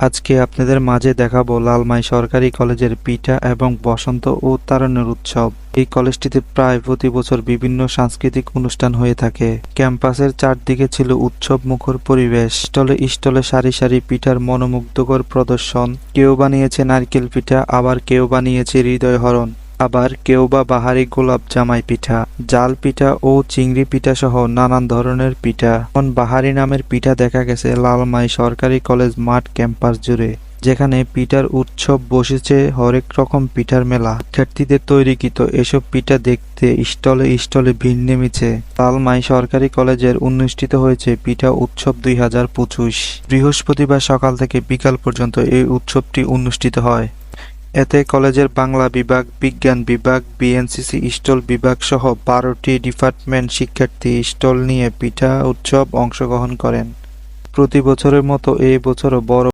আজকে আপনাদের মাঝে দেখাবো লালমাই সরকারি কলেজের পিঠা এবং বসন্ত ও তারণের উৎসব। এই কলেজটিতে প্রায় প্রতি বছর বিভিন্ন সাংস্কৃতিক অনুষ্ঠান হয়ে থাকে। ক্যাম্পাসের চারদিকে ছিল উৎসব মুখর পরিবেশ। স্টলে স্টলে সারি সারি পিঠার মনোমুগ্ধকর প্রদর্শন। কেউ বানিয়েছে নারকেল পিঠা, আবার কেউ বানিয়েছে হৃদয় হরণ আবার কেউ বা বাহারি গোলাপ জামাই পিঠা, জাল পিঠা ও চিংড়ি পিঠা সহ নানান ধরনের পিঠা। এখন বাহারি নামের পিঠা দেখা গেছে লালমাই সরকারি কলেজ মাঠ ক্যাম্পাস জুড়ে, যেখানে পিঠার উৎসব বসেছে হরেক রকম পিঠার মেলা। শিক্ষার্থীদের তৈরিকৃত এসব পিঠা দেখতে স্টলে স্টলে ভিড় নেমেছে। লালমাই সরকারি কলেজের অনুষ্ঠিত হয়েছে পিঠা উৎসব দুই হাজার পঁচিশ। বৃহস্পতিবার সকাল থেকে বিকাল পর্যন্ত এই উৎসবটি অনুষ্ঠিত হয়। এতে কলেজের বাংলা বিভাগ, বিজ্ঞান বিভাগ, বিএনসিসি স্টল বিভাগ সহ বারোটি ডিপার্টমেন্ট শিক্ষার্থী স্টল নিয়ে পিঠা উৎসব অংশগ্রহণ করেন। প্রতি বছরের মতো এই বছরও বড়